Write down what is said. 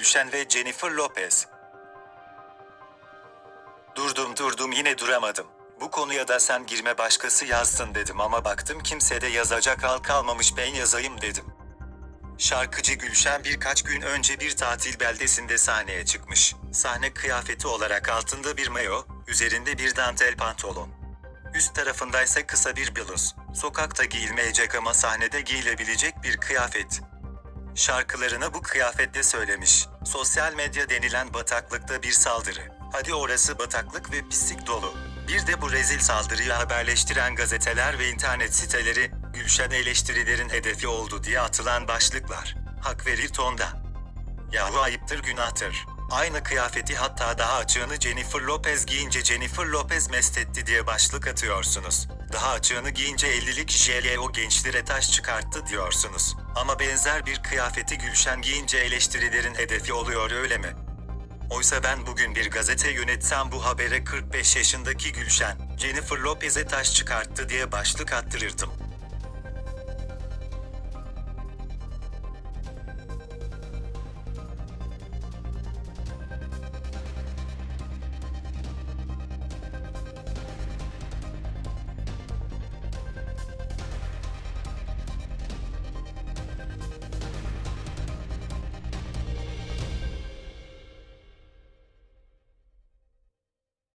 Gülşen ve Jennifer Lopez. Durdum durdum yine duramadım. Bu konuya da sen girme başkası yazsın dedim ama baktım kimse de yazacak al kalmamış ben yazayım dedim. Şarkıcı Gülşen birkaç gün önce bir tatil beldesinde sahneye çıkmış. Sahne kıyafeti olarak altında bir mayo, üzerinde bir dantel pantolon. Üst tarafındaysa kısa bir bluz. Sokakta giyilmeyecek ama sahnede giyilebilecek bir kıyafet. Şarkılarını bu kıyafetle söylemiş. Sosyal medya denilen bataklıkta bir saldırı. Hadi orası bataklık ve pislik dolu. Bir de bu rezil saldırıyı haberleştiren gazeteler ve internet siteleri, Gülşen eleştirilerin hedefi oldu diye atılan başlıklar. Hak verir tonda. Yahu ayıptır günahtır. Aynı kıyafeti hatta daha açığını Jennifer Lopez giyince Jennifer Lopez mest etti diye başlık atıyorsunuz. Daha açığını giyince 50'lik JL o gençlere taş çıkarttı diyorsunuz. Ama benzer bir kıyafeti Gülşen giyince eleştirilerin hedefi oluyor öyle mi? Oysa ben bugün bir gazete yönetsem bu habere 45 yaşındaki Gülşen, Jennifer Lopez'e taş çıkarttı diye başlık attırırdım.